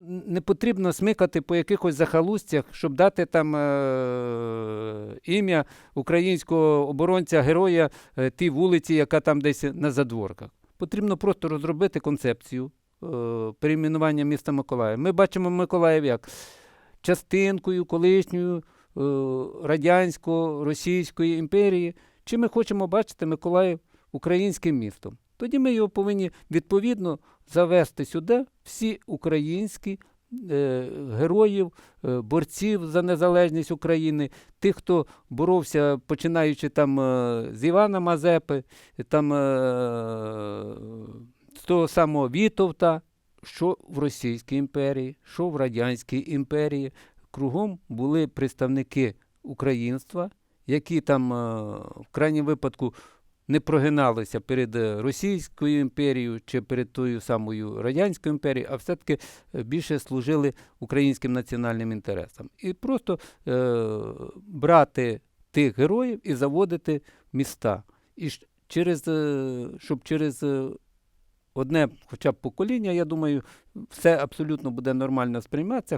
Не потрібно смикати по якихось захалустях, щоб дати там е- ім'я українського оборонця, героя е, тій вулиці, яка там десь на задворках. Потрібно просто розробити концепцію е- перейменування міста Миколаїв. Ми бачимо Миколаїв як частинкою колишньої е- радянсько-російської імперії. Чи ми хочемо бачити Миколаїв українським містом? Тоді ми його повинні відповідно завести сюди всі українські е, героїв, е, борців за незалежність України, тих, хто боровся, починаючи там е, з Івана Мазепи, там е, з того самого Вітовта, що в Російській імперії, що в Радянській імперії. Кругом були представники українства, які там е, в крайньому випадку не прогиналися перед е, Російською імперією чи перед тою самою Радянською імперією, а все-таки е, більше служили українським національним інтересам. І просто е, брати тих героїв і заводити міста. І через, е, щоб через одне хоча б покоління, я думаю, все абсолютно буде нормально сприйматися.